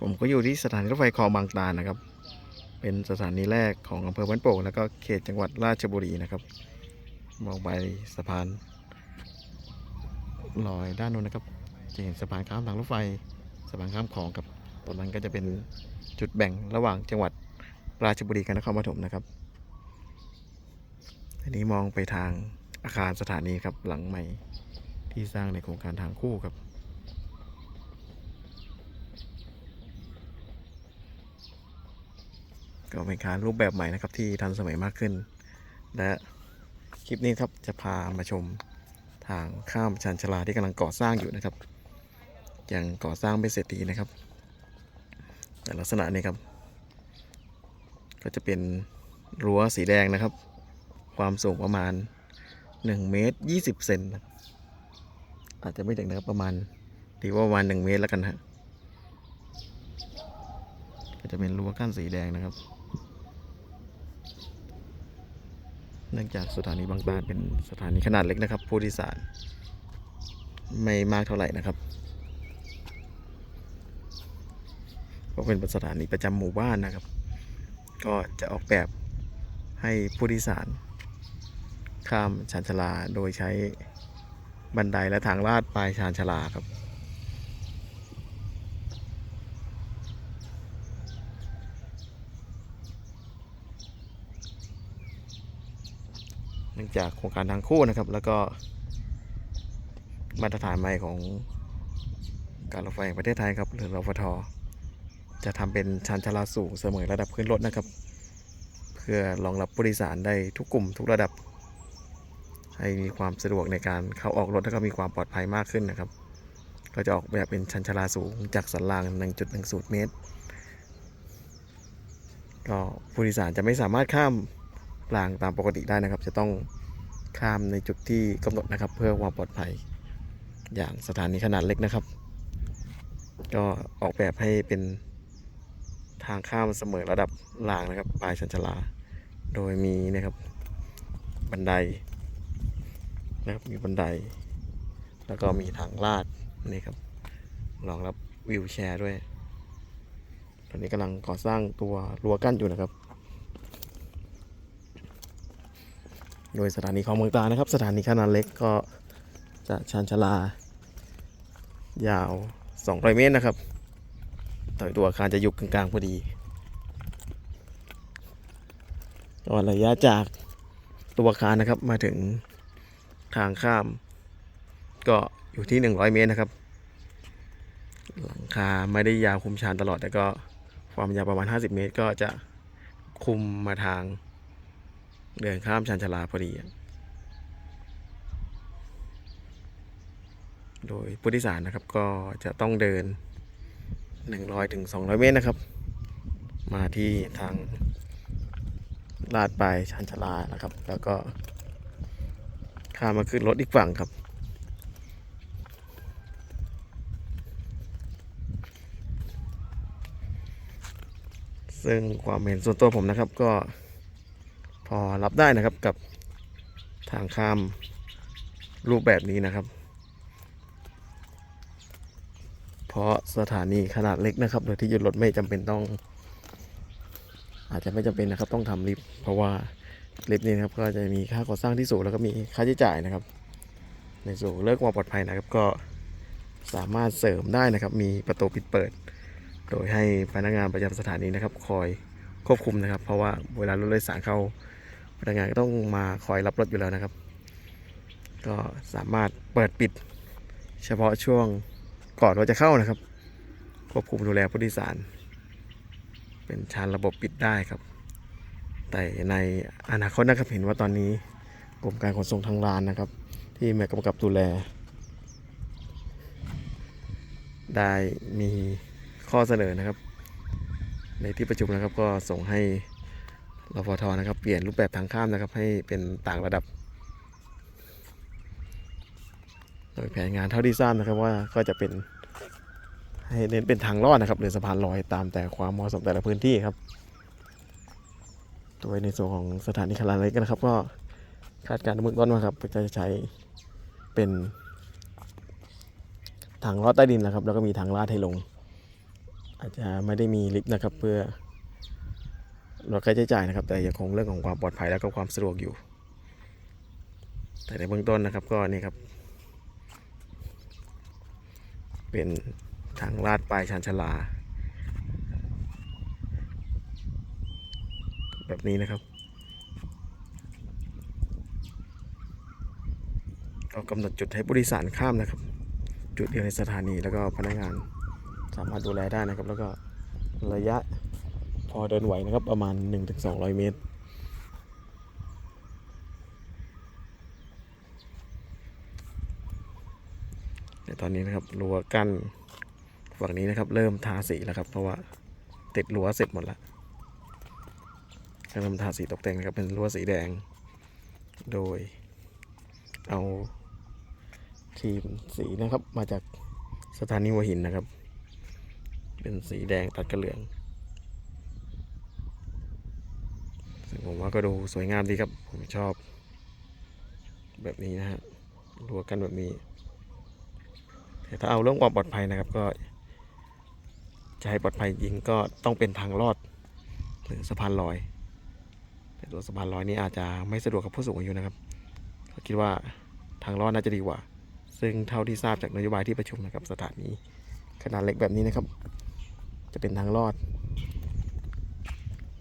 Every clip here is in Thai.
ผมก็อยู่ที่สถานีรถไฟคลองบางตานะครับ เป็นสถานีแรกของอำเภอบ้านโป่งแล้วก็เขตจังหวัดราชบุรีนะครับ มองไปสะพานลอยด้านนู้นนะครับ จะเห็นสะพานข้ามทางรถไฟ สะพานข้ามคลองครับตรงนั้นก็จะเป็นจุดแบ่งระหว่างจังหวัดราชบุรีกับนครปฐมนะครับ อันนี้มองไปทางอาคารสถานีครับหลังใหม่ที่สร้างในโครงการทางคู่ครับ ก็เป็นการรูปแบบใหม่นะครับที่ทันสมัยมากขึ้น และคลิปนี้ครับจะพามาชมทางข้ามชันชลาที่กำลังก่อสร้างอยู่นะครับ ยังก่อสร้างไม่เสร็จดีนะครับ แต่ลักษณะนี้ครับ ก็จะเป็นรั้วสีแดงนะครับ ความสูงประมาณ1เมตร20เซนอาจจะไม่ถึงนะครับประมาณตีว่าประมาณ1เมตรแล้วกันฮะก็จะเป็นรั้วกั้นสีแดงนะครับ เนื่องจากสถานีบางตาเป็นสถานีขนาดเล็กนะครับ ผู้โดยสาร ไม่มากเท่าไหร่นะครับเพราะเป็นสถานีประจำหมู่บ้านนะครับ ก็จะออกแบบให้ผู้โดยสาร ข้ามชานชาลาโดยใช้บันไดและทางลาดปลายชานชาลาครับ องจากโครงการทางคู่นะครับ แล้วก็มาตรฐานใหม่ของการรถไฟแห่งประเทศไทยครับหรือรฟทจะทำเป็นชานชาลาสูงเสมอระดับพื้นรถนะครับ เพื่อรองรับผู้โดยสารได้ทุกกลุ่มทุกระดับ ให้มีความสะดวกในการเข้าออกรถและก็มีความปลอดภัยมากขึ้นนะครับ ก็จะออกแบบเป็นชันชาลาสูงจากสันราง 1.10 เมตร ก็ผู้โดยสารจะไม่สามารถข้ามรางตามปกติได้นะครับ จะต้อง ข้ามในจุดที่กำหนดนะครับ เพื่อความปลอดภัย อย่างสถานีขนาดเล็กนะครับ ก็ออกแบบให้เป็นทางข้ามเสมอระดับรางนะครับ ปลายชันชลา โดยมีนะครับ บันไดนะครับมีบันได แล้วก็มีทางลาดนี่ครับรองรับวิวแชร์ด้วย ตอนนี้กำลังก่อสร้างตัวรั้วกั้นอยู่นะครับ โดยสถานีคลองเมืองตานะครับ สถานีขนาดเล็กก็จะชานชลา ยาว 200 เมตรนะครับโดยตัวอาคารจะอยู่กลางๆพอดีก็ระยะจากตัวอาคารนะครับมาถึงทางข้าม ก็อยู่ที่ 100 เมตรนะครับ หลังคาไม่ได้ยาวคุมชานตลอดแต่ก็ความยาวประมาณ 50 เมตรก็จะคุมมาทาง เดินข้ามชานชลาพอดี โดยผู้โดยสารนะครับก็จะต้องเดิน 100ถึง200 เมตรนะครับ มาที่ทางลาดปลายชานชลานะครับ แล้วก็ข้ามมาขึ้นรถอีกฝั่งครับซึ่งความเห็นส่วนตัวผมนะครับก็ พอรับได้นะครับกับทางข้ามรูปแบบนี้นะครับ เพราะสถานีขนาดเล็กนะครับโดยที่หยุดรถไม่จำเป็นต้อง อาจจะไม่จำเป็นนะครับ ต้องทำลิฟต์เพราะว่าลิฟต์นี้นะครับก็จะมีค่าก่อสร้างที่สูงแล้วก็มีค่าใช้จ่ายนะครับ ในส่วนเลิกความปลอดภัยนะครับ ก็สามารถเสริมได้นะครับ มีประตูปิดเปิด โดยให้พนักงานประจำสถานีนะครับ คอยควบคุมนะครับ เพราะว่าเวลารถโดยสารเข้า พนักงานก็ต้องมาคอยรับรถอยู่แล้วนะครับ ก็สามารถเปิดปิด เฉพาะช่วงก่อนเราจะเข้านะครับ ควบคุมดูแลผู้โดยสาร เป็นชานระบบปิดได้ครับ แต่ในอนาคตนะครับเห็นว่าตอนนี้กรมการขนส่งทางรานนะครับ ที่มากำกับดูแล ได้มีข้อเสนอนะครับ ในที่ประชุมนะครับก็ส่งให้ รฟทนะครับเปลี่ยนรูปแบบทางข้ามนะครับ ให้เป็นต่างระดับ โดยแผนงานเท่าที่ทราบนะครับว่าก็จะเป็นให้เน้นเป็นทางลอดนะครับหรือสะพานลอยตามแต่ความเหมาะสมแต่ละพื้นที่ครับโดยในส่วนของสถานีขนาดเล็กนะครับ ก็คาดการณ์เบื้องต้นว่าครับจะใช้เป็นทางลอดใต้ดินนะครับ แล้วก็มีทางลาดให้ลง อาจจะไม่ได้มีลิฟต์นะครับเพื่อ ลดค่าใช้จ่ายนะครับ แต่ยังคงเรื่องของความปลอดภัยและก็ความสะดวกอยู่ แต่ในเบื้องต้นนะครับก็นี่ครับ เป็นทางลาดปลายชานชลา แบบนี้นะครับก็กำหนดจุดให้ผู้โดยสารข้ามนะครับ จุดเดียวในสถานีแล้วก็พนักงานสามารถดูแลได้นะครับ แล้วก็ระยะ อเดินไหวนะครับ ประมาณ 1-200 เมตรตอนนี้นะครับรั้วกั้นฝั่งนี้นะครับ เริ่มทาสีแล้วครับ เพราะว่าติดรั้วเสร็จหมดแล้วก็เริ่มทาสีตกแต่งนะครับเป็นรั้วสีแดง โดยเอาครีมสีนะครับมาจากสถานีหัวหินนะครับ เป็นสีแดงตัดกับเหลืองซึ่ง ผมว่าก็ดูสวยงามดีครับ ผมชอบ แบบนี้นะฮะรั้วกันแบบนี้ แต่ถ้าเอาเรื่องความปลอดภัยนะครับก็ จะให้ปลอดภัยจริงก็ต้องเป็นทางลอดหรือสะพานลอย แต่ตัวสะพานลอยนี่อาจจะไม่สะดวกกับผู้สูงอายุนะครับก็คิดว่าทางลอดน่าจะดีกว่า ซึ่งเท่าที่ทราบจากนโยบายที่ประชุมนะครับสถานีขนาดเล็กแบบนี้นะครับ จะเป็นทางลอด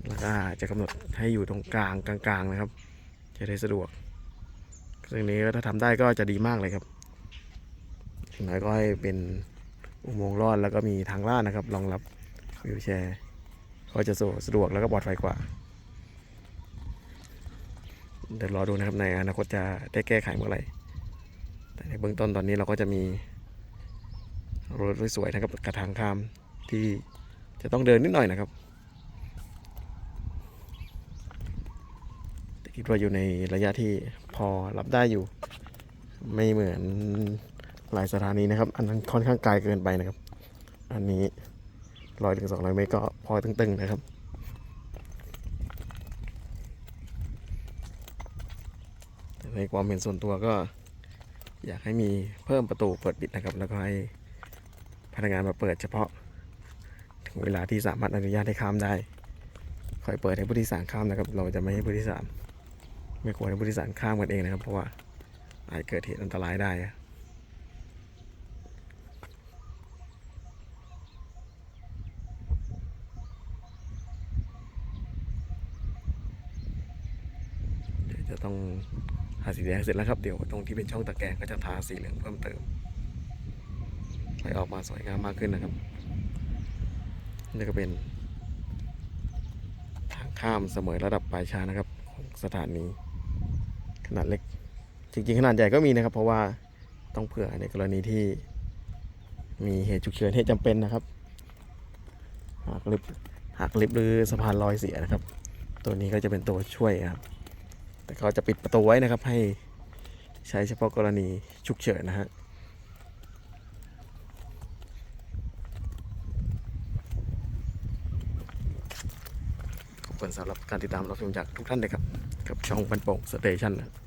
แล้วก็จะกำหนดให้อยู่ตรงกลางกลางๆนะครับ จะได้สะดวกซึ่งนี้ถ้าทำได้ก็จะดีมากเลยครับอย่างน้อยก็ให้เป็นอุโมงค์รอดแล้วก็มีทางลาดนะครับรองรับวิวแชร์ก็จะสะดวกแล้วก็ปลอดภัยกว่า เดี๋ยวรอดูนะครับในอนาคตจะได้แก้ไขเมื่อไหร่แต่ในเบื้องต้นตอนนี้เราก็จะมีรถสวยๆนะครับกระทางข้ามที่จะต้องเดินนิดหน่อยนะครับ แต่ คิดว่าอยู่ในระยะที่พอรับได้อยู่ ไม่เหมือนหลายสถานีนะครับ อันนั้นค่อนข้างไกลเกินไปนะครับ อันนี้ร้อยถึงสองร้อยเมตรก็พอตึงๆนะครับแต่ในความเห็นส่วนตัวก็อยากให้มีเพิ่มประตูเปิดปิดนะครับ แล้วก็ให้พนักงานมาเปิดเฉพาะ ถึงเวลาที่สามารถอนุญาตให้ข้ามได้คอยเปิดให้ผู้โดยสารข้ามนะครับ เราจะไม่ให้ผู้โดยสาร ไม่ควรให้ผู้โดยสารข้ามกันเองนะครับ เพราะว่าอาจเกิดเหตุอันตรายได้เดี๋ยวจะต้องทาสีแดงเสร็จแล้วครับ เดี๋ยวตรงที่เป็นช่องตะแกรงก็จะทาสีเหลืองเพิ่มเติมให้ออกมาสวยงามมากขึ้นนะครับนี่ก็เป็น ทางข้ามเสมอระดับปลายชานะครับ ของสถานี ขนาดเล็ก จริงๆ ขนาดใหญ่ก็มีนะครับ เพราะว่าต้องเผื่อในกรณีที่มีเหตุฉุกเฉินเหตุจำเป็นนะครับ หากลิฟต์หากลิฟหรือสะพานลอยเสียนะครับ ตัวนี้ก็จะเป็นตัวช่วยครับ แต่เขาจะปิดประตูไว้นะครับ ให้ใช้เฉพาะกรณีฉุกเฉินนะฮะขอบคุณสำหรับการติดตามรับชมจากทุกท่านเลยครับ กับช่องปันโป่งสเตชันนะ